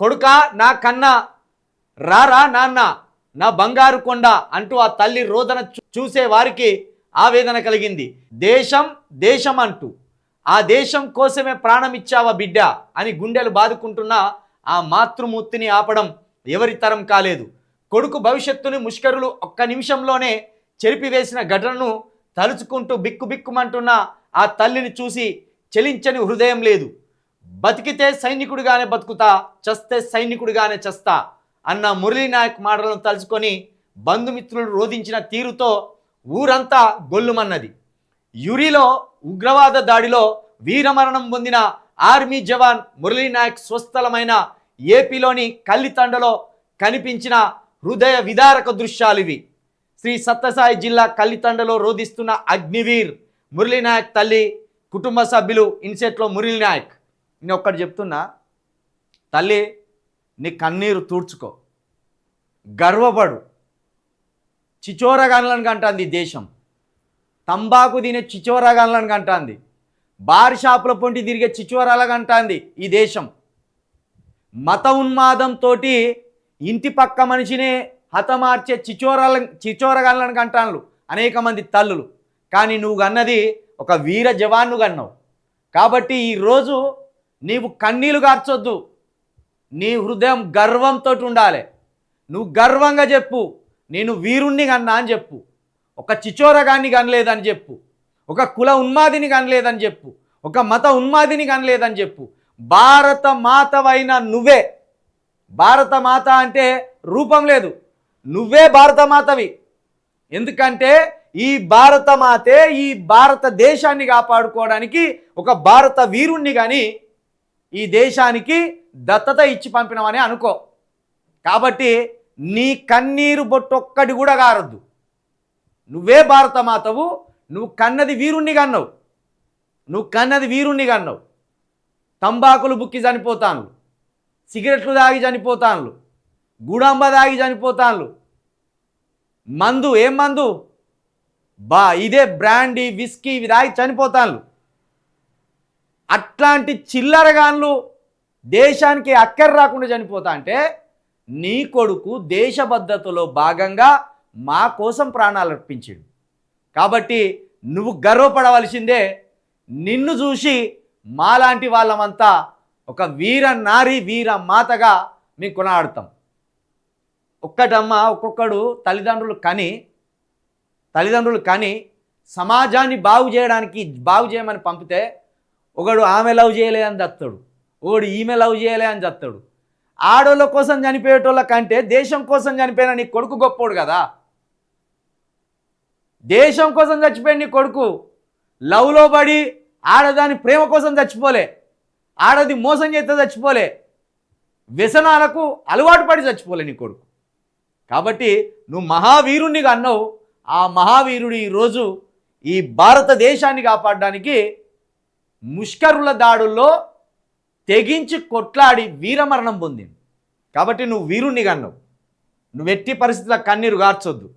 కొడుక నా కన్నా రారా నాన్న నా బంగారు కొండ అంటూ ఆ తల్లి రోదన చూసే వారికి ఆవేదన కలిగింది. దేశం దేశం అంటూ ఆ దేశం కోసమే ప్రాణం ఇచ్చావా బిడ్డ అని గుండెలు బాదుకుంటున్న ఆ మాతృమూర్తిని ఆపడం ఎవరి తరం కాలేదు. కొడుకు భవిష్యత్తుని ముష్కరులు ఒక్క నిమిషంలోనే చెరిపివేసిన ఘటనను తలుచుకుంటూ బిక్కుబిక్కుమంటున్న ఆ తల్లిని చూసి చెలించని హృదయం లేదు. బతికితే సైనికుడిగానే బతుకుతా చస్తే సైనికుడిగానే చస్తా అన్న మురళీ నాయక్ మాటలను తలుచుకొని బంధుమిత్రులు రోధించిన తీరుతో ఊరంతా గొల్లుమన్నది. యురిలో ఉగ్రవాద దాడిలో వీరమరణం పొందిన ఆర్మీ జవాన్ మురళీ నాయక్ స్వస్థలమైన ఏపీలోని కల్లితండలో కనిపించిన హృదయ విదారక దృశ్యాలు ఇవి. శ్రీ సత్యసాయి జిల్లా కల్లితండలో రోధిస్తున్న అగ్నివీర్ మురళీ నాయక్ తల్లి కుటుంబ సభ్యులు ఇన్సెట్లో మురళీ నాయక్ నేను ఒక్కటి చెప్తున్నా తల్లి నీ కన్నీరు తూడ్చుకో. గర్వపడు. చిచోరగాన్లను కంటాంది దేశం. తంబాకు తినే చిచోరగాన్లను కంటాంది. బార్ షాపుల పొంటి తిరిగే చిచోరాల కంటాంది ఈ దేశం. మత ఉన్మాదంతో ఇంటి పక్క మనిషినే హతమార్చే చిచోరాల చిచోరగాన్లను కంటాన్లు అనేక మంది తల్లులు. కానీ నువ్వు అన్నది ఒక వీర జవాన్ను కన్నావు కాబట్టి ఈరోజు నీవు కన్నీలు గార్చొద్దు. నీ హృదయం గర్వంతో ఉండాలి. నువ్వు గర్వంగా చెప్పు. నేను వీరుణ్ణి కన్నా అని చెప్పు. ఒక చిచోరగాన్ని కనలేదని చెప్పు. ఒక కుల ఉన్మాదిని కనలేదని చెప్పు. ఒక మత ఉన్మాదిని కనలేదని చెప్పు. భారత మాతవైన నువ్వే. భారత మాత అంటే రూపం లేదు. నువ్వే భారత మాతవి. ఎందుకంటే ఈ భారత మాతే ఈ భారతదేశాన్ని కాపాడుకోవడానికి ఒక భారత వీరుణ్ణి కానీ ఈ దేశానికి దత్తత ఇచ్చి పంపినవని అనుకో. కాబట్టి నీ కన్నీరు బొట్టొక్కటి కూడా కారద్దు నువ్వే భారత మాతవు నువ్వు కన్నది వీరుణ్ణి కన్నావు. నువ్వు కన్నది వీరుణ్ణి కన్నావు. తంబాకులు బుక్కి చనిపోతాను సిగరెట్లు తాగి చనిపోతాను గుడాంబ తాగి చనిపోతాను మందు ఏం మందు? బా ఇదే బ్రాండీ విస్కీ ఇవి తాగి చనిపోతాను అట్లాంటి చిల్లరగాన్లు దేశానికి అక్కర రాకుండా చనిపోతా అంటే నీ కొడుకు దేశబద్ధతలో భాగంగా మా కోసం ప్రాణాలు అర్పించాడు. కాబట్టి నువ్వు గర్వపడవలసిందే నిన్ను చూసి మాలాంటి వాళ్ళమంతా ఒక వీర నారి వీర మాతగా మేము కొనాడతాం ఒక్కటమ్మ ఒక్కొక్కడు తల్లిదండ్రులు కని తల్లిదండ్రులు కని సమాజాన్ని బాగు చేయడానికి బాగు చేయమని పంపితే ఒకడు ఆమె లవ్ చేయలే అని చస్తాడు ఒకడు ఈమె లవ్ చేయలే అని చస్తాడు ఆడోళ్ళ కోసం చనిపోయేటోళ్ళ కంటే దేశం కోసం చనిపోయిన నీ కొడుకు గొప్పోడు కదా. దేశం కోసం చచ్చిపోయిన నీ కొడుకు లవ్లో పడి ఆడదాని ప్రేమ కోసం చచ్చిపోలే. ఆడది మోసం చేస్తే చచ్చిపోలే. వ్యసనాలకు అలవాటు పడి చచ్చిపోలే నీ కొడుకు. కాబట్టి నువ్వు మహావీరుణ్ణిగా అన్నావు. ఆ మహావీరుడు ఈరోజు ఈ భారతదేశాన్ని కాపాడడానికి ముష్కరుల దాడుల్లో తెగించి కొట్లాడి వీరమరణం పొందింది కాబట్టి నువ్వు వీరుణ్ణి కన్నావు. నువ్వు ఎట్టి పరిస్థితుల్లో కన్నీరు గార్చొద్దు.